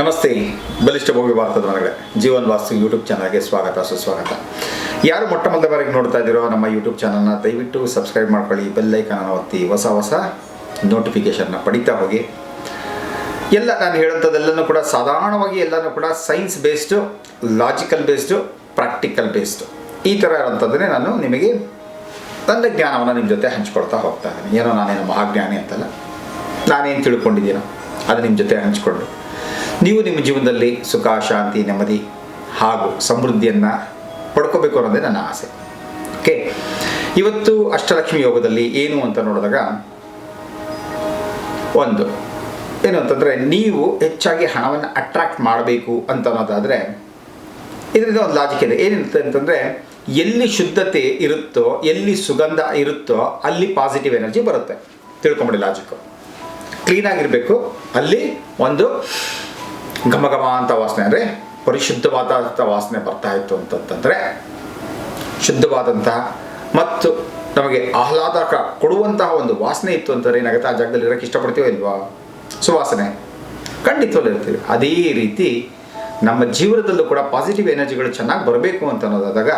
ನಮಸ್ತೆ, ಬಲಿಷ್ಠ ಭೋಗಿ ಭಾರತದ ಮನೆಗಳೇ ಜೀವನ್ ವಾಸ್ತು ಯೂಟ್ಯೂಬ್ ಚಾನಲ್ಗೆ ಸ್ವಾಗತ, ಸುಸ್ವಾಗತ. ಯಾರು ಮೊಟ್ಟ ಮೊದಲ ಬಾರಿಗೆ ನೋಡ್ತಾ ಇದ್ದೀರೋ ನಮ್ಮ ಯೂಟ್ಯೂಬ್ ಚಾನಲ್ನ ದಯವಿಟ್ಟು ಸಬ್ಸ್ಕ್ರೈಬ್ ಮಾಡ್ಕೊಳ್ಳಿ ಬೆಲ್ಲೈಕನ್ನ ಒತ್ತಿ ಹೊಸ ಹೊಸ ನೋಟಿಫಿಕೇಷನ್ನ ಪಡಿತಾ ಹೋಗಿ. ಎಲ್ಲ ನಾನು ಹೇಳುವಂಥದ್ದೆಲ್ಲನೂ ಕೂಡ ಸಾಧಾರಣವಾಗಿ ಎಲ್ಲನೂ ಕೂಡ science based logical based practical based ಈ ಥರ ಇರೋಂಥದ್ದನ್ನೇ ನಾನು ನಿಮಗೆ ನನ್ನ ಜ್ಞಾನವನ್ನು ನಿಮ್ಮ ಜೊತೆ ಹಂಚ್ಕೊಳ್ತಾ ಹೋಗ್ತಾ ಇದ್ದೀನಿ. ಏನೋ ನಾನೇನು ಮಹಾಜ್ಞಾನಿ ಅಂತಲ್ಲ. ನಾನೇನು ತಿಳ್ಕೊಂಡಿದ್ದೀನೋ, ಅದು ನಿಮ್ಮ ಜೊತೆ ಹಂಚ್ಕೊಂಡು. ನೀವು ನಿಮ್ಮ ಜೀವನದಲ್ಲಿ ಸುಖ, ಶಾಂತಿ, ನೆಮ್ಮದಿ ಹಾಗೂ ಸಮೃದ್ಧಿಯನ್ನು ಪಡ್ಕೋಬೇಕು ಅನ್ನೋದೇ ನನ್ನ ಆಸೆ. ಓಕೆ ಇವತ್ತು ಅಷ್ಟಲಕ್ಷ್ಮಿ ಯೋಗದಲ್ಲಿ ಏನು ಅಂತ ನೋಡಿದಾಗ ಒಂದು, ಏನು ಅಂತಂದರೆ ನೀವು ಹೆಚ್ಚಾಗಿ ಹಣವನ್ನು ಅಟ್ರಾಕ್ಟ್ ಮಾಡಬೇಕು ಅಂತ ಅನ್ನೋದಾದರೆ ಇದರಿಂದ ಒಂದು ಲಾಜಿಕ್ ಇದೆ. ಏನಿರುತ್ತೆ ಅಂತಂದರೆ ಎಲ್ಲಿ ಶುದ್ಧತೆ ಇರುತ್ತೋ, ಎಲ್ಲಿ ಸುಗಂಧ ಇರುತ್ತೋ ಅಲ್ಲಿ ಪಾಸಿಟಿವ್ ಎನರ್ಜಿ ಬರುತ್ತೆ. ತಿಳ್ಕೊಂಬಿಡಿ ಲಾಜಿಕ್ಕು ಕ್ಲೀನಾಗಿರಬೇಕು ಅಲ್ಲಿ ಒಂದು ಘಮ ಘಮ ಅಂತ ವಾಸನೆ ಅಂದರೆ ಪರಿಶುದ್ಧವಾದಂಥ ವಾಸನೆ ಬರ್ತಾ ಇತ್ತು ಅಂತಂತಂದರೆ ಶುದ್ಧವಾದಂತಹ ಮತ್ತು ನಮಗೆ ಆಹ್ಲಾದಕ ಕೊಡುವಂತಹ ಒಂದು ವಾಸನೆ ಇತ್ತು ಅಂತಂದರೆ ಏನಾಗುತ್ತೆ ಆ ಜಾಗದಲ್ಲಿ ಇರೋಕ್ಕೆ ಇಷ್ಟಪಡ್ತೀವೋ ಇಲ್ವಾ? ಸುವಾಸನೆ. ಖಂಡಿತವಲ್ಲೂ ಇರ್ತೀವಿ. ಅದೇ ರೀತಿ ನಮ್ಮ ಜೀವನದಲ್ಲೂ ಕೂಡ ಪಾಸಿಟಿವ್ ಎನರ್ಜಿಗಳು ಚೆನ್ನಾಗಿ ಬರಬೇಕು ಅಂತ ಅನ್ನೋದಾದಾಗ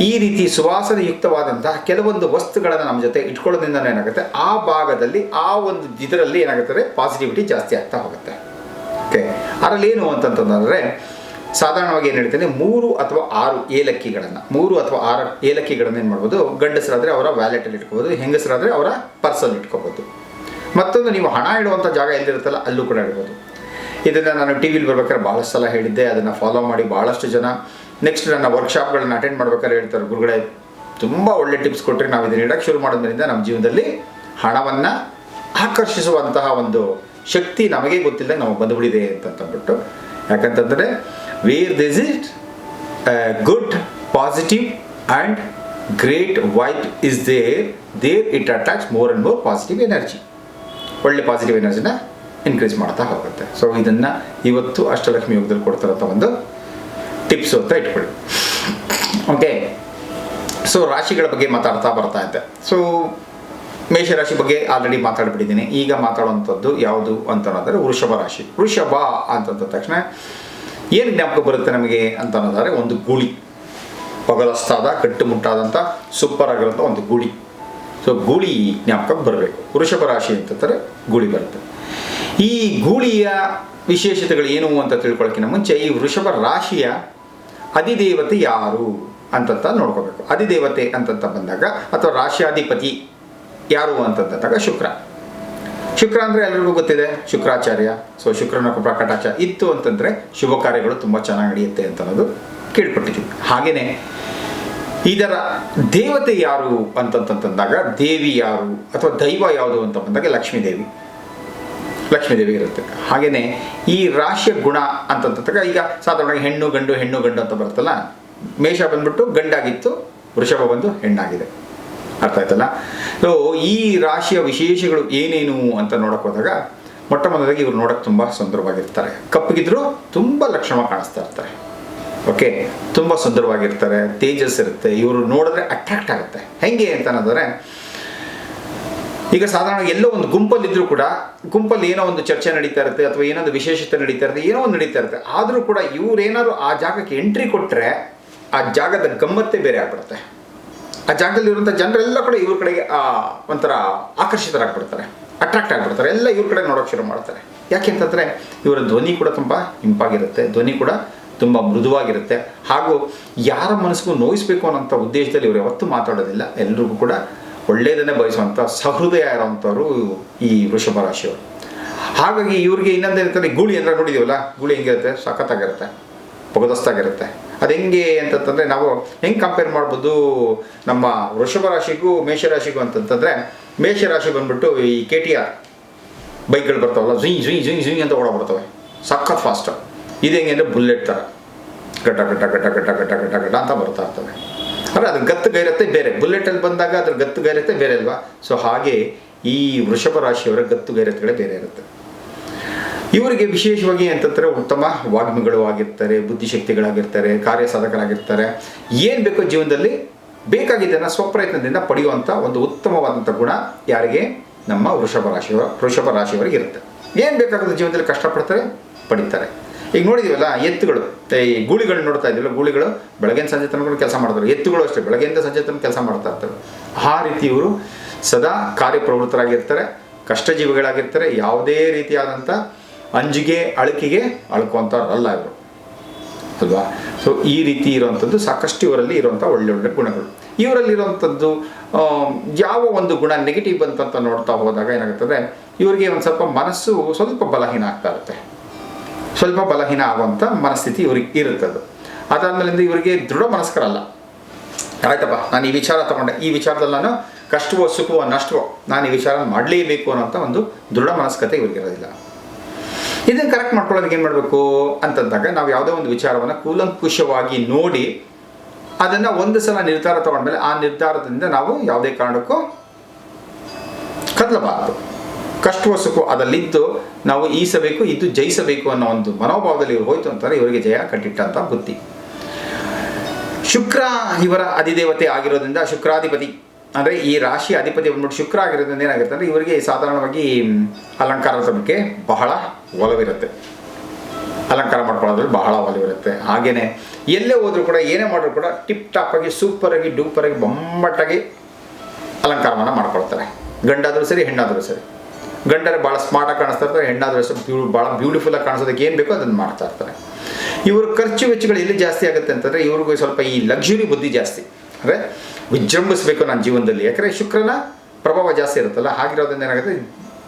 ಈ ರೀತಿ ಸುವಾಸನೆಯುಕ್ತವಾದಂತಹ ಕೆಲವೊಂದು ವಸ್ತುಗಳನ್ನು ನಮ್ಮ ಜೊತೆ ಇಟ್ಕೊಳ್ಳೋದ್ರಿಂದ ಏನಾಗುತ್ತೆ? ಆ ಭಾಗದಲ್ಲಿ, ಆ ಒಂದು ಇದರಲ್ಲಿ ಏನಾಗುತ್ತೆ ಪಾಸಿಟಿವಿಟಿ ಜಾಸ್ತಿ ಆಗ್ತಾ ಹೋಗುತ್ತೆ. ಓಕೆ. ಅದರಲ್ಲಿ ಏನು ಅಂತಂತಂದರೆ, ಸಾಧಾರಣವಾಗಿ ಏನು ಹೇಳ್ತೇನೆ, ಮೂರು ಅಥವಾ ಆರು ಏಲಕ್ಕಿಗಳನ್ನು, ಮೂರು ಅಥವಾ ಆರು ಏಲಕ್ಕಿಗಳನ್ನು ಏನು ಮಾಡ್ಬೋದು, ಗಂಡಸರಾದರೆ ಅವರ ವ್ಯಾಲೆಟಲ್ಲಿ ಇಟ್ಕೋಬೋದು, ಹೆಂಗಸರಾದರೆ ಅವರ ಪರ್ಸಲ್ಲಿ ಇಟ್ಕೋಬೋದು. ಮತ್ತೊಂದು ನೀವು ಹಣ ಇಡುವಂಥ ಜಾಗ ಎಲ್ಲಿರುತ್ತಲ್ಲ, ಅಲ್ಲೂ ಕೂಡ ಇಡ್ಬೋದು. ಇದನ್ನು ನಾನು ಟಿ ವಿಲಿ ಬರ್ಬೇಕಾದ್ರೆ ಭಾಳಷ್ಟು ಸಲ ಹೇಳಿದ್ದೆ, ಅದನ್ನು ಫಾಲೋ ಮಾಡಿ ಭಾಳಷ್ಟು ಜನ ನೆಕ್ಸ್ಟ್ ನನ್ನ ವರ್ಕ್ಶಾಪ್ಗಳನ್ನ ಅಟೆಂಡ್ ಮಾಡ್ಬೇಕಾದ್ರೆ ಹೇಳ್ತಾರೆ, ಗುರುಗಳೇ, ತುಂಬ ಒಳ್ಳೆ ಟಿಪ್ಸ್ ಕೊಟ್ಟರೆ ನಾವು ಇದನ್ನ ಇಡಕ್ಕೆ ಶುರು ಮಾಡೋದ್ರಿಂದ ನಮ್ಮ ಜೀವನದಲ್ಲಿ ಹಣವನ್ನು ಆಕರ್ಷಿಸುವಂತಹ ಒಂದು ಶಕ್ತಿ ನಮಗೆ ಗೊತ್ತಿಲ್ಲ ನಮಗೆ ಬಂದುಬಿಡಿದೆ ಅಂತಂದ್ಬಿಟ್ಟು. ಯಾಕಂತಂದರೆ where this it good positive and great white is there there it attach more and more positive energy ಒಳ್ಳೆ ಪಾಸಿಟಿವ್ ಎನರ್ಜಿನ ಇನ್ಕ್ರೀಸ್ ಮಾಡ್ತಾ ಹೋಗುತ್ತೆ. ಸೊ ಇದನ್ನು ಇವತ್ತು ಅಷ್ಟಲಕ್ಷ್ಮಿ ಯೋಗದಲ್ಲಿ ಕೊಡ್ತಾರಂಥ ಒಂದು ಟಿಪ್ಸ್ ಅಂತ ಇಟ್ಕೊಳ್ಳಿ. ಓಕೆ ಸೊ ರಾಶಿಗಳ ಬಗ್ಗೆ ಮಾತಾಡ್ತಾ ಬರ್ತಾ ಇದ್ದೆ. ಸೊ ಮೇಷರಾಶಿ ಬಗ್ಗೆ ಆಲ್ರೆಡಿ ಮಾತಾಡ್ಬಿಟ್ಟಿದ್ದೀನಿ. ಈಗ ಮಾತಾಡುವಂಥದ್ದು ಯಾವುದು ಅಂತ ಅನ್ನೋದಾದ್ರೆ ವೃಷಭ ರಾಶಿ. ವೃಷಭ ಅಂತಂದ ತಕ್ಷಣ ಏನು ಜ್ಞಾಪಕ ಬರುತ್ತೆ ನಮಗೆ ಅಂತ ಅನ್ನೋದಾದ್ರೆ ಒಂದು ಗೂಳಿ. ಪಗಲಸ್ತಾದ ಕಟ್ಟುಮುಟ್ಟಾದಂಥ ಸೂಪರ್ ಆಗಿರೋಂಥ ಒಂದು ಗೂಳಿ. ಸೊ ಗೂಳಿ ಜ್ಞಾಪಕ ಬರಬೇಕು. ವೃಷಭ ರಾಶಿ ಅಂತಂದರೆ ಗೂಳಿ ಬರುತ್ತೆ. ಈ ಗೂಳಿಯ ವಿಶೇಷತೆಗಳು ಏನು ಅಂತ ತಿಳ್ಕೊಳ್ಳೋಕ್ಕಿಂತ ಮುಂಚೆ ಈ ವೃಷಭ ರಾಶಿಯ ಅಧಿದೇವತೆ ಯಾರು ಅಂತಂತ ನೋಡ್ಕೋಬೇಕು. ಅಧಿದೇವತೆ ಅಂತಂತ ಬಂದಾಗ ಅಥವಾ ರಾಶಿಯಾಧಿಪತಿ ಯಾರು ಅಂತಂದಾಗ ಶುಕ್ರ. ಶುಕ್ರ ಅಂದರೆ ಎಲ್ರಿಗೂ ಗೊತ್ತಿದೆ, ಶುಕ್ರಾಚಾರ್ಯ. ಸೊ ಶುಕ್ರನ ಪ್ರಕಟಾಚಾರ್ಯ ಇತ್ತು ಅಂತಂದರೆ ಶುಭ ಕಾರ್ಯಗಳು ತುಂಬ ಚೆನ್ನಾಗಿ ನಡೆಯುತ್ತೆ ಅಂತ ಅನ್ನೋದು ಕೇಳ್ಪಟ್ಟಿದ್ದೀವಿ ಹಾಗೆಯೇ ಇದರ ದೇವತೆ ಯಾರು ಅಂತಂತಂದಾಗ ದೇವಿ ಯಾರು ಅಥವಾ ದೈವ ಯಾವುದು ಅಂತ ಬಂದಾಗ ಲಕ್ಷ್ಮೀದೇವಿ. ಲಕ್ಷ್ಮೀದೇವಿ ಲಕ್ಷ್ಮೀ ದೇವಿ ಇರುತ್ತೆ. ಹಾಗೆಯೇ ಈ ರಾಶಿಯ ಗುಣ ಅಂತಂತಾಗ ಈಗ ಸಾಧಾರಣವಾಗಿ ಹೆಣ್ಣು ಗಂಡು ಹೆಣ್ಣು ಗಂಡು ಅಂತ ಬರುತ್ತಲ್ಲ, ಮೇಷ ಬಂದ್ಬಿಟ್ಟು ಗಂಡಾಗಿತ್ತು, ವೃಷಭ ಬಂದು ಹೆಣ್ಣಾಗಿದೆ. ಅರ್ಥ ಆಯ್ತಲ್ಲ ಸೊ ಈ ರಾಶಿಯ ವಿಶೇಷಗಳು ಏನೇನು ಅಂತ ನೋಡಕ್ಕೆ ಹೋದಾಗ, ಮೊಟ್ಟ ಮೊದಲಾಗಿ ಇವ್ರು ನೋಡಕ್ ತುಂಬ ಸುಂದರವಾಗಿರ್ತಾರೆ. ಕಪ್ಪಗಿದ್ರು ತುಂಬ ಲಕ್ಷಣ ಕಾಣಿಸ್ತಾ ಇರ್ತಾರೆ. ಓಕೆ? ತುಂಬ ಸುಂದರವಾಗಿರ್ತಾರೆ, ತೇಜಸ್ ಇರುತ್ತೆ, ಇವರು ನೋಡಿದ್ರೆ ಅಟ್ರಾಕ್ಟ್ ಆಗುತ್ತೆ. ಹೆಂಗೆ ಅಂತ ಅನ್ನೋದ್ರೆ ಈಗ ಸಾಧಾರಣ ಎಲ್ಲೋ ಒಂದು ಗುಂಪಲ್ಲಿದ್ದರೂ ಕೂಡ, ಗುಂಪಲ್ಲಿ ಏನೋ ಒಂದು ಚರ್ಚೆ ನಡೀತಾ ಇರುತ್ತೆ, ಅಥವಾ ಏನೋ ವಿಶೇಷತೆ ನಡೀತಾ ಇರುತ್ತೆ, ಏನೋ ಒಂದು ನಡೀತಾ ಇರುತ್ತೆ. ಆದರೂ ಕೂಡ ಇವ್ರೇನಾದ್ರು ಆ ಜಾಗಕ್ಕೆ ಎಂಟ್ರಿ ಕೊಟ್ಟರೆ ಆ ಜಾಗದ ಗಮ್ಮತ್ತೇ ಬೇರೆ ಆಗ್ಬಿಡುತ್ತೆ. ಆ ಜಾಗದಲ್ಲಿರುವಂಥ ಜನರೆಲ್ಲ ಕೂಡ ಇವ್ರ ಕಡೆಗೆ ಒಂಥರ ಆಕರ್ಷಿತರಾಗ್ಬಿಡ್ತಾರೆ ಅಟ್ರಾಕ್ಟ್ ಆಗಿಬಿಡ್ತಾರೆ. ಎಲ್ಲ ಇವ್ರ ಕಡೆ ನೋಡೋಕೆ ಶುರು ಮಾಡ್ತಾರೆ. ಯಾಕೆ ಅಂತಂದರೆ, ಇವರ ಧ್ವನಿ ಕೂಡ ತುಂಬ ಇಂಪಾಗಿರುತ್ತೆ. ಧ್ವನಿ ಕೂಡ ತುಂಬ ಮೃದುವಾಗಿರುತ್ತೆ. ಹಾಗೂ ಯಾರ ಮನಸ್ಸಿಗೂ ನೋಯಿಸಬೇಕು ಅನ್ನೋಂಥ ಉದ್ದೇಶದಲ್ಲಿ ಇವರು ಯಾವತ್ತೂ ಮಾತಾಡೋದಿಲ್ಲ. ಎಲ್ರಿಗೂ ಕೂಡ ಒಳ್ಳೆಯದನ್ನೇ ಬಯಸುವಂಥ ಸಹೃದಯ ಇರೋವಂಥವ್ರು ಈ ವೃಷಭ ರಾಶಿಯವರು. ಹಾಗಾಗಿ ಇವ್ರಿಗೆ ಇನ್ನೊಂದೇನಿರ್ತದೆ ಗೂಳಿ ಅಂದರೆ ನೋಡಿದೀವಲ್ಲ, ಗೂಳಿ ಹೆಂಗಿರುತ್ತೆ? ಸಖತ್ತಾಗಿರುತ್ತೆ ಪೊಗದಸ್ತಾಗಿರುತ್ತೆ ಅದು ಹೆಂಗೆ ಅಂತಂತಂದರೆ ನಾವು ಹೆಂಗೆ ಕಂಪೇರ್ ಮಾಡ್ಬೋದು ನಮ್ಮ ವೃಷಭ ರಾಶಿಗೂ ಮೇಷರಾಶಿಗೂ ಅಂತಂತಂದರೆ ಮೇಷರಾಶಿ ಬಂದ್ಬಿಟ್ಟು ಈ ಕೆ ಟಿ ಆರ್ ಬೈಕ್ಗಳು ಬರ್ತಾವಲ್ಲ ಜುಯ್ ಜುಯ್ ಜುಯ್ ಜುಯ್ ಅಂತ ಓಡಾಡ್ಬಿಡ್ತವೆ. ಸಖತ್ ಫಾಸ್ಟ್ ಇದು ಹೆಂಗೆ ಅಂದರೆ ಬುಲ್ಲೆಟ್ ಥರ. ಗಟ ಘಟ ಗಟ ಗಟ ಗಟ ಗಟ ಗಟ ಅಂತ ಬರ್ತಾ ಇರ್ತವೆ. ಅಂದರೆ ಅದು ಗತ್ತು ಗೈರತೆ ಬೇರೆ. ಬುಲ್ಲೆಟಲ್ಲಿ ಬಂದಾಗ ಅದ್ರ ಗತ್ತು ಗೈರತೆ ಬೇರೆ ಅಲ್ವಾ? ಸೊ ಹಾಗೆ ಈ ವೃಷಭ ರಾಶಿಯವರ ಗತ್ತು ಗೈರತೆಗಳೇ ಬೇರೆ ಇರುತ್ತೆ. ಇವರಿಗೆ ವಿಶೇಷವಾಗಿ ಅಂತಂದರೆ ಉತ್ತಮ ವಾಗ್ಮಿಗಳು ಆಗಿರ್ತಾರೆ, ಬುದ್ಧಿಶಕ್ತಿಗಳಾಗಿರ್ತಾರೆ ಕಾರ್ಯ ಸಾಧಕರಾಗಿರ್ತಾರೆ ಏನು ಬೇಕೋ ಜೀವನದಲ್ಲಿ ಬೇಕಾಗಿದ್ದನ್ನು ಸ್ವಪ್ರಯತ್ನದಿಂದ ಪಡೆಯುವಂಥ ಒಂದು ಉತ್ತಮವಾದಂಥ ಗುಣ ಯಾರಿಗೆ? ನಮ್ಮ ವೃಷಭ ರಾಶಿಯವರ, ವೃಷಭ ರಾಶಿಯವರಿಗೆ ಇರುತ್ತೆ. ಏನು ಬೇಕಾಗುತ್ತೆ ಜೀವನದಲ್ಲಿ ಕಷ್ಟಪಡ್ತಾರೆ? ಪಡಿತಾರೆ. ಈಗ ನೋಡಿದೀವಲ್ಲ, ಎತ್ತುಗಳು. ಈ ಗೂಳಿಗಳು ನೋಡ್ತಾ ಇದ್ದೀವಲ್ಲ, ಗೂಳಿಗಳು ಬೆಳಗಿನ ಸಂಜೆ ತನಕ ಕೆಲಸ ಮಾಡ್ತಾರೆ. ಎತ್ತುಗಳು ಅಷ್ಟೇ, ಬೆಳಗ್ಗೆಯಿಂದ ಸಂಜೆ ತನಕ ಕೆಲಸ ಮಾಡ್ತಾ ಇರ್ತವೆ ಆ ರೀತಿ ಇವರು ಸದಾ ಕಾರ್ಯಪ್ರವೃತ್ತರಾಗಿರ್ತಾರೆ, ಕಷ್ಟಜೀವಿಗಳಾಗಿರ್ತಾರೆ, ಯಾವುದೇ ರೀತಿಯಾದಂಥ ಅಂಜಿಗೆ, ಅಳಕಿಗೆ ಅಳ್ಕೊಂತಾರಲ್ಲ ಇವರು. ಅಲ್ವಾ? ಸೊ ಈ ರೀತಿ ಇರುವಂಥದ್ದು ಸಾಕಷ್ಟು ಇವರಲ್ಲಿ ಇರುವಂಥ ಒಳ್ಳೆ ಒಳ್ಳೆ ಗುಣಗಳು. ಇವರಲ್ಲಿರುವಂಥದ್ದು ಯಾವ ಒಂದು ಗುಣ ನೆಗೆಟಿವ್ ಬಂತಂತ ನೋಡ್ತಾ ಹೋದಾಗ ಏನಾಗುತ್ತದೆ? ಇವರಿಗೆ ಒಂದು ಸ್ವಲ್ಪ ಮನಸ್ಸು ಸ್ವಲ್ಪ ಬಲಹೀನ ಆಗ್ತಾ ಇರುತ್ತೆ. ಸ್ವಲ್ಪ ಬಲಹೀನ ಆಗುವಂಥ ಮನಸ್ಥಿತಿ ಇವ್ರಿಗೆ ಇರುತ್ತದು. ಅದಾದ್ಮೇಲಿಂದ ಇವರಿಗೆ ದೃಢ ಮನಸ್ಕರಲ್ಲ. ಆಯ್ತಪ್ಪ, ನಾನು ಈ ವಿಚಾರ ತಗೊಂಡೆ. ಈ ವಿಚಾರದಲ್ಲಿ ನಾನು ಕಷ್ಟವೋ, ಸುಖವೋ, ನಷ್ಟವೋ, ನಾನು ಈ ವಿಚಾರ ಮಾಡಲೇಬೇಕು ಅನ್ನೋಂಥ ಒಂದು ದೃಢ ಮನಸ್ಕತೆ ಇವ್ರಿಗಿರೋದಿಲ್ಲ ಇದನ್ನು ಕರೆಕ್ಟ್ ಮಾಡ್ಕೊಳ್ಳೋದಕ್ಕೆ ಏನು ಮಾಡಬೇಕು ಅಂತಂದಾಗ ನಾವು ಯಾವುದೋ ಒಂದು ವಿಚಾರವನ್ನು ಕೂಲಂಕುಷವಾಗಿ ನೋಡಿ ಅದನ್ನು ಒಂದು ಸಲ ನಿರ್ಧಾರ ತಗೊಂಡ್ಮೇಲೆ ಆ ನಿರ್ಧಾರದಿಂದ ನಾವು ಯಾವುದೇ ಕಾರಣಕ್ಕೂ ಕದಲಬಾರದು. ಕಷ್ಟವಸಕ್ಕೂ ಅದಲ್ಲಿದ್ದು ನಾವು ಈಸಬೇಕು ಇದು ಜಯಿಸಬೇಕು ಅನ್ನೋ ಒಂದು ಮನೋಭಾವದಲ್ಲಿ ಇವರು ಹೋಯಿತು ಅಂತಾರೆ, ಇವರಿಗೆ ಜಯ ಕಟ್ಟಿಟ್ಟಂತ ಬುದ್ಧಿ. ಶುಕ್ರ ಇವರ ಅಧಿದೇವತೆ ಆಗಿರೋದ್ರಿಂದ ಶುಕ್ರಾಧಿಪತಿ, ಅಂದರೆ ಈ ರಾಶಿ ಅಧಿಪತಿ ಬಂದ್ಬಿಟ್ಟು ಶುಕ್ರ ಆಗಿರೋದ್ರಿಂದ ಏನಾಗುತ್ತೆ ಅಂದರೆ ಇವರಿಗೆ ಸಾಧಾರಣವಾಗಿ ಅಲಂಕಾರದ ಬಗ್ಗೆ ಬಹಳ ಒಲವಿರುತ್ತೆ. ಅಲಂಕಾರ ಮಾಡ್ಕೊಳ್ಳೋದ್ರಲ್ಲಿ ಬಹಳ ಒಲವಿರುತ್ತೆ. ಹಾಗೆಯೇ ಎಲ್ಲೇ ಹೋದರೂ ಕೂಡ, ಏನೇ ಮಾಡಿದ್ರು ಕೂಡ ಟಿಪ್ ಟಾಪಾಗಿ ಸೂಪರಾಗಿ ಡೂಪರಾಗಿ ಬೊಮ್ಮಟ್ಟಾಗಿ ಅಲಂಕಾರವನ್ನು ಮಾಡ್ಕೊಳ್ತಾರೆ. ಗಂಡಾದರೂ ಸರಿ, ಹೆಣ್ಣಾದರೂ ಸರಿ. ಗಂಡರು ಭಾಳ ಸ್ಮಾರ್ಟಾಗಿ ಕಾಣಿಸ್ತಾ ಇರ್ತಾರೆ, ಹೆಣ್ಣಾದರೂ ಸರಿ ಬ್ಯೂ ಭಾಳ ಬ್ಯೂಟಿಫುಲ್ಲಾಗಿ ಕಾಣಿಸೋದಕ್ಕೆ ಏನು ಬೇಕೋ ಅದನ್ನು ಮಾಡ್ತಾ ಇರ್ತಾರೆ. ಇವ್ರ ಖರ್ಚು ವೆಚ್ಚಗಳು ಎಲ್ಲಿ ಜಾಸ್ತಿ ಆಗುತ್ತೆ ಅಂತಂದರೆ, ಇವ್ರಿಗೂ ಸ್ವಲ್ಪ ಈ ಲಕ್ಸುರಿ ಬುದ್ಧಿ ಜಾಸ್ತಿ. ಅಂದರೆ ವಿಜೃಂಭಿಸಬೇಕು ನನ್ನ ಜೀವನದಲ್ಲಿ. ಯಾಕಂದರೆ ಶುಕ್ರನ ಪ್ರಭಾವ ಜಾಸ್ತಿ ಇರುತ್ತಲ್ಲ, ಹಾಗಿರೋದ್ರಿಂದ ಏನಾಗುತ್ತೆ?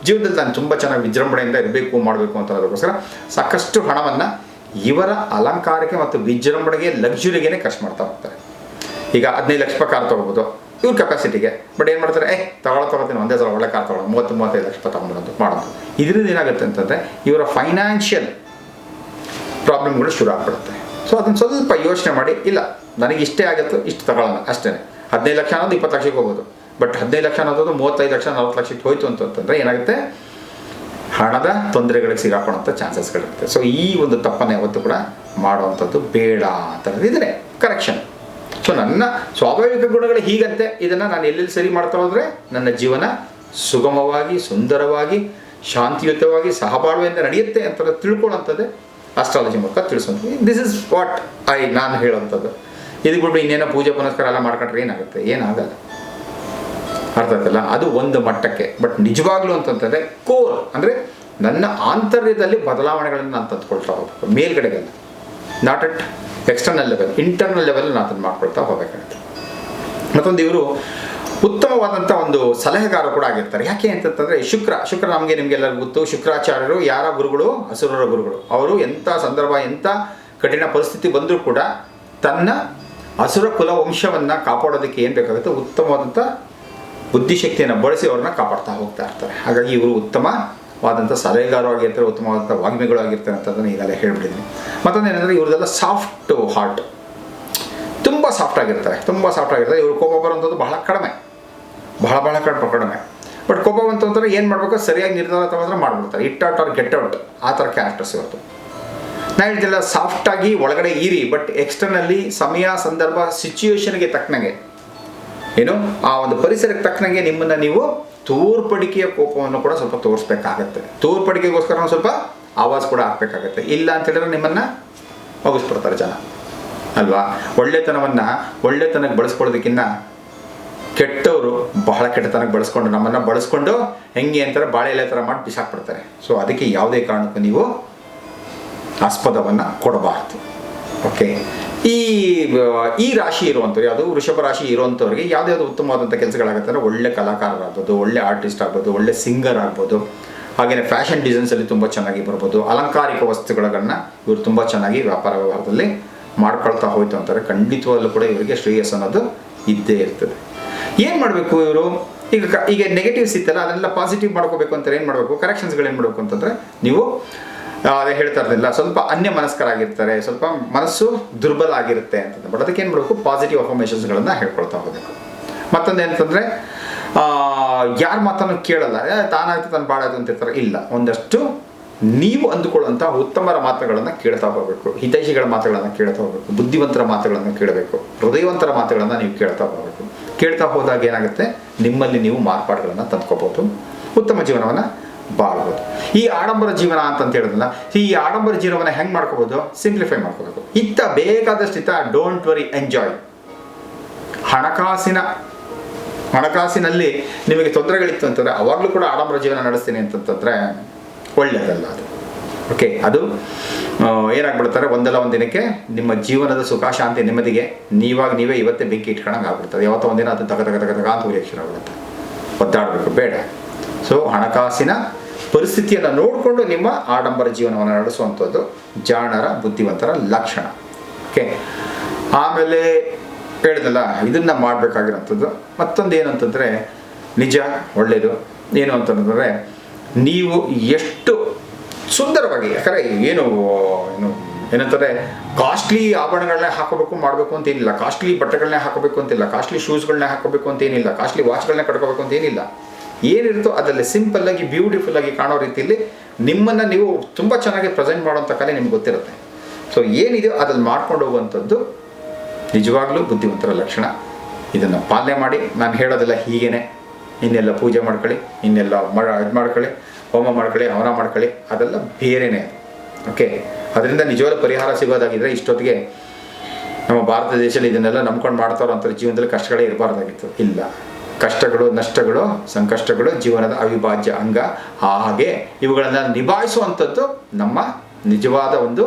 ಜೀವನದಲ್ಲಿ ನಾನು ತುಂಬ ಚೆನ್ನಾಗಿ ವಿಜೃಂಭಣೆಯಿಂದ ಇರಬೇಕು, ಮಾಡಬೇಕು ಅಂತ ಅದಕ್ಕೋಸ್ಕರ ಸಾಕಷ್ಟು ಹಣವನ್ನು ಇವರ ಅಲಂಕಾರಕ್ಕೆ ಮತ್ತು ವಿಜೃಂಭಣೆಗೆ ಲಕ್ಸುರಿಗೇನೆ ಖರ್ಚು ಮಾಡ್ತಾ ಹೋಗ್ತಾರೆ. ಈಗ ಹದಿನೈದು ಲಕ್ಷ ರೂಪಾಯಿ ಕಾರ್ ತೊಗೋಬೋದು. ಇವ್ರ ಕೆಪಾಸಿಟಿಗೆ ಬಟ್ ಏನು ಮಾಡ್ತಾರೆ? ಏ ತಗೊಳ್ಳೋ ತೊಗೊಳ್ತೀನಿ ಒಂದೇ ಸಲ ಒಳ್ಳೆ ಕಾರ್ ತಗೊಳ್ಳೋ ಮೂವತ್ತು, ಮೂವತ್ತೈದು ಲಕ್ಷ ರೂಪಾಯಿ ತಗೊಂಡ್ಬಿಡೋದು ಮಾಡೋದು. ಇದರಿಂದ ಏನಾಗುತ್ತೆ ಅಂತಂದರೆ ಇವರ ಫೈನಾನ್ಷಿಯಲ್ ಪ್ರಾಬ್ಲಮ್ಗಳು ಶುರು ಆಗ್ಬಿಡುತ್ತೆ. ಸೊ ಅದನ್ನು ಸ್ವಲ್ಪ ಯೋಚನೆ ಮಾಡಿ, ಇಲ್ಲ ನನಗೆ ಇಷ್ಟೇ ಆಗುತ್ತೋ, ಇಷ್ಟು ತಗೊಳ್ಳೋಣ ಅಷ್ಟೇ ಹದಿನೈದು ಲಕ್ಷ ಅನ್ನೋದು ಇಪ್ಪತ್ತು ಲಕ್ಷಕ್ಕೆ ಹೋಗ್ಬೋದು ಬಟ್ ಹದಿನೈದು ಲಕ್ಷ ಅನ್ನೋದು ಮೂವತ್ತೈದು ಲಕ್ಷ, ನಲ್ವತ್ತು ಲಕ್ಷಕ್ಕೆ ಹೋಯ್ತು ಅಂತಂತಂದರೆ ಏನಾಗುತ್ತೆ? ಹಣದ ತೊಂದರೆಗಳಿಗೆ ಸಿಗಾಕೊಳ್ಳೋಂಥ ಚಾನ್ಸಸ್ಗಳಿರುತ್ತೆ. ಸೊ ಈ ಒಂದು ತಪ್ಪನ್ನು ಯಾವತ್ತು ಕೂಡ ಮಾಡುವಂಥದ್ದು ಬೇಡ ಅಂತ ಇದ್ರೆ ಕರೆಕ್ಷನ್ ಸೊ ನನ್ನ ಸ್ವಾಭಾವಿಕ ಗುಣಗಳು ಹೀಗಂತೆ. ಇದನ್ನು ನಾನು ಎಲ್ಲೆಲ್ಲಿ ಸರಿ ಮಾಡ್ತಾ ಹೋದರೆ? ನನ್ನ ಜೀವನ ಸುಗಮವಾಗಿ, ಸುಂದರವಾಗಿ, ಶಾಂತಿಯುತವಾಗಿ, ಸಹಬಾಳ್ವೆಯಿಂದ ನಡೆಯುತ್ತೆ ಅಂತ ತಿಳ್ಕೊಳ್ಳೋಂಥದ್ದೇ ಅಸ್ಟ್ರಾಲಜಿ ಮೂಲಕ ತಿಳಿಸುವಂಥ ದಿಸ್ ಇಸ್ ವಾಟ್ ಐ ನಾನು ಹೇಳೋಂಥದ್ದು ಇದು ಬಿಟ್ಟು ಇನ್ನೇನೋ ಪೂಜೆ ಪುನಸ್ಕಾರ ಎಲ್ಲ ಮಾಡ್ಕೊಂಡ್ರೆ ಏನಾಗುತ್ತೆ? ಏನಾಗಲ್ಲ. ಅರ್ಥ ಆಯ್ತಲ್ಲ ಅದು ಒಂದು ಮಟ್ಟಕ್ಕೆ. ಬಟ್ ನಿಜವಾಗ್ಲೂ ಅಂತಂತಂದರೆ ಕೋರ್ ಅಂದರೆ ನನ್ನ ಆಂತರ್ಯದಲ್ಲಿ ಬದಲಾವಣೆಗಳನ್ನು ನಾನು ತಂದುಕೊಳ್ತಾ ಹೋಗ್ಬೇಕು. ಮೇಲ್ಗಡೆಗೆಲ್ಲ not at external level internal level ನಾನು ಅದನ್ನು ಮಾಡ್ಕೊಳ್ತಾ ಹೋಗಬೇಕಾಗುತ್ತೆ. ಮತ್ತೊಂದು ಇವರು ಉತ್ತಮವಾದಂಥ ಒಂದು ಸಲಹೆಗಾರ ಕೂಡ ಆಗಿರ್ತಾರೆ. ಯಾಕೆ ಅಂತಂತಂದರೆ, ಶುಕ್ರ ಶುಕ್ರ ನಮಗೆ ನಿಮಗೆಲ್ಲರಿಗೂ ಗೊತ್ತು. ಶುಕ್ರಾಚಾರ್ಯರು, ಯಾರ ಗುರುಗಳು? ಹಸುರರ ಗುರುಗಳು. ಅವರು ಎಂಥ ಸಂದರ್ಭ ಎಂಥ ಕಠಿಣ ಪರಿಸ್ಥಿತಿ ಬಂದರೂ ಕೂಡ ತನ್ನ ಹಸುರ ಕುಲ ವಂಶವನ್ನು ಕಾಪಾಡೋದಕ್ಕೆ ಏನು ಬೇಕಾಗುತ್ತೆ? ಉತ್ತಮವಾದಂಥ ಬುದ್ಧಿಶಕ್ತಿಯನ್ನು ಬಳಸಿ ಅವ್ರನ್ನ ಕಾಪಾಡ್ತಾ ಹೋಗ್ತಾ ಇರ್ತಾರೆ. ಹಾಗಾಗಿ ಇವರು ಉತ್ತಮವಾದಂಥ ಸಲಹೆಗಾರವಾಗಿರ್ತಾರೆ ಉತ್ತಮವಾದಂಥ ವಾಗ್ಮಿಗಳು ಆಗಿರ್ತಾರೆ ಅಂತ ಅದನ್ನು ಈಗಲೇ ಹೇಳ್ಬಿಟ್ಟಿದ್ದೀನಿ. ಮತ್ತೊಂದು ಏನಂದರೆ ಇವ್ರದೆಲ್ಲ ಸಾಫ್ಟ್ ಹಾರ್ಟ್ ತುಂಬ ಸಾಫ್ಟ್ ಆಗಿರ್ತಾರೆ, ತುಂಬ ಸಾಫ್ಟ್ ಆಗಿರ್ತಾರೆ. ಇವರು ಕೋಪ ಬರುವಂಥದ್ದು ಬಹಳ ಕಡಿಮೆ, ಬಹಳ ಬಹಳ ಕಡಿಮೆ ಕಡಿಮೆ. ಬಟ್ ಕೋಪ ಬಂತು ಅಂದರೆ ಏನು ಮಾಡಬೇಕು? ಸರಿಯಾಗಿ ನಿರ್ಧಾರ ತಗೊಂಡ್ರೆ ಮಾಡ್ಬಿಡ್ತಾರೆ. It out or get out ಆ ಥರ ಕ್ಯಾರೆಕ್ಟರ್ಸ್ ಇವತ್ತು ನಾ ಹೇಳ್ತಿಲ್ಲ ಸಾಫ್ಟಾಗಿ ಒಳಗಡೆ ಇರಿ ಬಟ್ ಎಕ್ಸ್ಟರ್ನಲ್ಲಿ ಸಮಯ, ಸಂದರ್ಭ ಸಿಚುವೇಶನ್ಗೆ ತಕ್ಕನಾಗೆ. ಏನು ಆ ಒಂದು ಪರಿಸರಕ್ಕೆ ತಕ್ಕನಂಗೆ ನಿಮ್ಮನ್ನು ನೀವು ತೂರ್ಪಡಿಕೆಯ ಕೋಪವನ್ನು ಕೂಡ ಸ್ವಲ್ಪ ತೋರಿಸ್ಬೇಕಾಗತ್ತೆ. ತೋರ್ಪಡಿಕೆಗೋಸ್ಕರ ಸ್ವಲ್ಪ ಆವಾಜ್ ಕೂಡ ಹಾಕ್ಬೇಕಾಗತ್ತೆ. ಇಲ್ಲ ಅಂತ ಹೇಳಿದ್ರೆ ನಿಮ್ಮನ್ನು ಮುಗಿಸ್ಬಿಡ್ತಾರೆ ಜನ. ಅಲ್ವಾ? ಒಳ್ಳೆತನವನ್ನು ಒಳ್ಳೆತನಕ್ಕೆ ಬಳಸ್ಕೊಳ್ಳೋದಕ್ಕಿಂತ ಕೆಟ್ಟವರು ಬಹಳ ಕೆಟ್ಟತನಕ್ಕೆ ಬಳಸ್ಕೊಂಡು ನಮ್ಮನ್ನು ಬಳಸ್ಕೊಂಡು ಹೆಂಗೆ ಅಂತಾರೆ ಬಾಳೆ ಎಲೆ ಥರ ಮಾಡಿ ಬಿಸಾಕ್ಬಿಡ್ತಾರೆ. ಸೊ ಅದಕ್ಕೆ ಯಾವುದೇ ಕಾರಣಕ್ಕೂ ನೀವು ಆಸ್ಪದವನ್ನು ಕೊಡಬಾರ್ದು. ಓಕೆ ಈ ಈ ರಾಶಿ ಇರುವಂಥವ್ರು, ಯಾವುದು ವೃಷಭ ರಾಶಿ ಇರುವಂಥವ್ರಿಗೆ ಯಾವುದ್ಯಾವುದು ಉತ್ತಮವಾದಂಥ ಕೆಲಸಗಳಾಗುತ್ತೆ ಅಂದರೆ ಒಳ್ಳೆ ಕಲಾಕಾರರಾಗ್ಬೋದು, ಒಳ್ಳೆ ಆರ್ಟಿಸ್ಟ್ ಆಗ್ಬೋದು, ಒಳ್ಳೆ ಸಿಂಗರ್ ಆಗ್ಬೋದು. ಹಾಗೆಯೇ ಫ್ಯಾಷನ್ ಡಿಸೈನ್ಸಲ್ಲಿ ತುಂಬ ಚೆನ್ನಾಗಿ ಬರ್ಬೋದು. ಅಲಂಕಾರಿಕ ವಸ್ತುಗಳನ್ನು ಇವರು ತುಂಬ ಚೆನ್ನಾಗಿ ವ್ಯಾಪಾರ ವ್ಯವಹಾರದಲ್ಲಿ ಮಾಡ್ಕೊಳ್ತಾ ಹೋಯ್ತು ಅಂತಾರೆ. ಖಂಡಿತವಾಗಲೂ ಕೂಡ ಇವರಿಗೆ ಶ್ರೇಯಸ್ ಅನ್ನೋದು ಇದ್ದೇ ಇರ್ತದೆ. ಏನು ಮಾಡಬೇಕು ಇವರು? ಈಗ ಈಗ ನೆಗೆಟಿವ್ಸ್ ಇತ್ತಲ್ಲ ಅದನ್ನೆಲ್ಲ ಪಾಸಿಟಿವ್ ಮಾಡ್ಕೋಬೇಕು ಅಂತಾರೆ ಏನು ಮಾಡಬೇಕು? ಕರೆಕ್ಷನ್ಸ್ಗಳು ಏನು ಮಾಡಬೇಕು ಅಂತಂದರೆ, ನೀವು ಅದೇ ಹೇಳ್ತಾ ಇರಲಿಲ್ಲ ಸ್ವಲ್ಪ ಅನ್ಯ ಮನಸ್ಕರಾಗಿರ್ತಾರೆ, ಸ್ವಲ್ಪ ಮನಸ್ಸು ದುರ್ಬಲ ಆಗಿರುತ್ತೆ ಅಂತಂದ್ರೆ ಬಟ್ ಅದಕ್ಕೆ ಏನು ಮಾಡಬೇಕು? ಪಾಸಿಟಿವ್ ಅಫರ್ಮೇಷನ್ಸ್ಗಳನ್ನು ಹೇಳ್ಕೊಳ್ತಾ ಹೋಗಬೇಕು. ಮತ್ತೊಂದು ಏನಂತಂದರೆ ಯಾರ ಮಾತನ್ನು ಕೇಳಲ್ಲ. ತಾನಾಯ್ತು, ತಾನು ಬಾಳಾಯ್ತು ಅಂತ ಇರ್ತಾರೆ. ಇಲ್ಲ. ಒಂದಷ್ಟು ನೀವು ಅಂದುಕೊಳ್ಳುವಂತಹ ಉತ್ತಮರ ಮಾತುಗಳನ್ನು ಕೇಳ್ತಾ ಹೋಗಬೇಕು. ಹಿತೈಷಿಗಳ ಮಾತುಗಳನ್ನು ಕೇಳ್ತಾ ಹೋಗಬೇಕು. ಬುದ್ಧಿವಂತರ ಮಾತುಗಳನ್ನು ಕೇಳಬೇಕು. ಹೃದಯವಂತರ ಮಾತುಗಳನ್ನು ನೀವು ಕೇಳ್ತಾ ಹೋಗಬೇಕು. ಕೇಳ್ತಾ ಹೋದಾಗ ಏನಾಗುತ್ತೆ? ನಿಮ್ಮಲ್ಲಿ ನೀವು ಮಾರ್ಪಾಡುಗಳನ್ನು ತಂದ್ಕೋಬಹುದು ಉತ್ತಮ ಜೀವನವನ್ನು ಬಾಳ್ಬೋದು. ಈ ಆಡಂಬರ ಜೀವನ ಅಂತಂತ ಹೇಳಿದ್ರಲ್ಲ ಈ ಆಡಂಬರ ಜೀವನ ಹೆಂಗೆ ಮಾಡ್ಕೋಬೋದು? ಸಿಂಪ್ಲಿಫೈ ಮಾಡ್ಕೋಬೇಕು. ಇತ್ತ ಬೇಕಾದಷ್ಟು ಇತ್ತ ಡೋಂಟ್ ವರಿ ಎಂಜಾಯ್ ಹಣಕಾಸಿನ, ಹಣಕಾಸಿನಲ್ಲಿ ನಿಮಗೆ ತೊಂದರೆಗಳಿತ್ತು ಅಂತಂದರೆ ಅವಾಗಲೂ ಕೂಡ ಆಡಂಬರ ಜೀವನ ನಡೆಸ್ತೀನಿ ಅಂತಂತಂದರೆ ಒಳ್ಳೆಯದಲ್ಲ ಅದು. ಓಕೆ ಅದು ಏನಾಗ್ಬಿಡ್ತಾರೆ? ಒಂದಲ್ಲ ಒಂದು ದಿನಕ್ಕೆ ನಿಮ್ಮ ಜೀವನದ ಸುಖ, ಶಾಂತಿ, ನೆಮ್ಮದಿಗೆ ನೀವಾಗ ನೀವೇ ಇವತ್ತೇ ಬೆಂಕಿ ಇಟ್ಕೊಳಂಗೆ ಆಗ್ಬಿಡ್ತದೆ. ಯಾವತ್ತೋ ಒಂದಿನ ಅದು ತಗ ತಗ ತಗ ತಗ ಅಂತ ಉರಿಯೋಕ್ಕೆ ಶುರು ಆಗ್ಬಿಡುತ್ತೆ ಒದ್ದಾಡಬೇಕು, ಬೇಡ. ಸೊ ಹಣಕಾಸಿನ ಪರಿಸ್ಥಿತಿಯನ್ನು ನೋಡಿಕೊಂಡು ನಿಮ್ಮ ಆಡಂಬರ ಜೀವನವನ್ನು ನಡೆಸುವಂಥದ್ದು ಜಾಣರ, ಬುದ್ಧಿವಂತರ ಲಕ್ಷಣ. ಓಕೆ ಆಮೇಲೆ ಹೇಳಿದಲ್ಲ ಇದನ್ನು ಮಾಡಬೇಕಾಗಿರೋಂಥದ್ದು. ಮತ್ತೊಂದು ಏನು ಅಂತಂದರೆ, ನಿಜ ಒಳ್ಳೆಯದು ಏನು ಅಂತಂದರೆ, ನೀವು ಎಷ್ಟು ಸುಂದರವಾಗಿ, ಯಾಕಂದರೆ ಏನು ಏನು ಏನಂತಾರೆ ಕಾಸ್ಟ್ಲಿ ಆಭರಣಗಳನ್ನೇ ಹಾಕೋಬೇಕು, ಮಾಡಬೇಕು ಅಂತ ಏನಿಲ್ಲ. ಕಾಸ್ಟ್ಲಿ ಬಟ್ಟೆಗಳನ್ನೇ ಹಾಕೋಬೇಕು ಅಂತಿಲ್ಲ ಕಾಸ್ಟ್ಲಿ ಶೂಸ್ಗಳನ್ನೇ ಹಾಕೋಬೇಕು ಅಂತ ಏನಿಲ್ಲ. ಕಾಸ್ಟ್ಲಿ ವಾಚ್ಗಳನ್ನೇ ಕಟ್ಕೋಬೇಕು ಅಂತ ಏನಿಲ್ಲ. ಏನಿರುತ್ತೋ ಅದರಲ್ಲಿ ಬ್ಯೂಟಿಫುಲ್ ಆಗಿ ಕಾಣೋ ರೀತಿಯಲ್ಲಿ ನಿಮ್ಮನ್ನು ನೀವು ತುಂಬ ಚೆನ್ನಾಗಿ ಪ್ರೆಸೆಂಟ್ ಮಾಡುವಂಥ ಕಲೆ ನಿಮ್ಗೆ ಗೊತ್ತಿರುತ್ತೆ. ಸೊ ಏನಿದೆಯೋ ಅದ್ರಲ್ಲಿ ಮಾಡ್ಕೊಂಡು ಹೋಗುವಂಥದ್ದು ನಿಜವಾಗ್ಲೂ ಬುದ್ಧಿವಂತರ ಲಕ್ಷಣ. ಇದನ್ನು ಪಾಲನೆ ಮಾಡಿ. ನಾನು ಹೇಳೋದೆಲ್ಲ ಹೀಗೇನೆ. ಇನ್ನೆಲ್ಲ ಪೂಜೆ ಮಾಡ್ಕೊಳ್ಳಿ, ಇನ್ನೆಲ್ಲ ಮಾಡ ಇದು ಮಾಡ್ಕೊಳ್ಳಿ, ಹೋಮ ಮಾಡ್ಕೊಳ್ಳಿ, ಹವನ ಮಾಡ್ಕೊಳ್ಳಿ, ಅದೆಲ್ಲ ಬೇರೆನೇ ಓಕೆ ಅದರಿಂದ ನಿಜವಾದ ಪರಿಹಾರ ಸಿಗೋದಾಗಿದ್ದರೆ ಇಷ್ಟೊತ್ತಿಗೆ ನಮ್ಮ ಭಾರತ ದೇಶದಲ್ಲಿ ಇದನ್ನೆಲ್ಲ ನಂಬ್ಕೊಂಡು ಮಾಡ್ತಾರೋ ಅಂತ ಜೀವನದಲ್ಲಿ ಕಷ್ಟಗಳೇ ಇರಬಾರ್ದಾಗಿತ್ತು. ಇಲ್ಲ. ಕಷ್ಟಗಳು, ನಷ್ಟಗಳು, ಸಂಕಷ್ಟಗಳು, ಜೀವನದ ಅವಿಭಾಜ್ಯ ಅಂಗ. ಹಾಗೆ ಇವುಗಳನ್ನು ನಿಭಾಯಿಸುವಂಥದ್ದು ನಮ್ಮ ನಿಜವಾದ ಒಂದು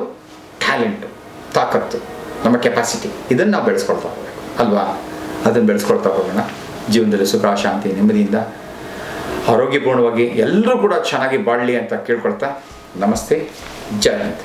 ಟ್ಯಾಲೆಂಟ್ ತಾಕತ್ತು, ನಮ್ಮ ಕೆಪಾಸಿಟಿ ಇದನ್ನು ನಾವು ಬೆಳೆಸ್ಕೊಳ್ತಾ ಹೋಗ್ಬೇಕು. ಅಲ್ವಾ? ಅದನ್ನು ಬೆಳೆಸ್ಕೊಳ್ತಾ ಹೋಗೋಣ. ಜೀವನದಲ್ಲಿ ಸುಖ, ಶಾಂತಿ, ನೆಮ್ಮದಿಯಿಂದ ಆರೋಗ್ಯಪೂರ್ಣವಾಗಿ ಎಲ್ಲರೂ ಕೂಡ ಚೆನ್ನಾಗಿ ಬಾಳಲಿ ಅಂತ ಕೇಳ್ಕೊಳ್ತಾ ನಮಸ್ತೆ. ಜಯ ಹಿಂದ್.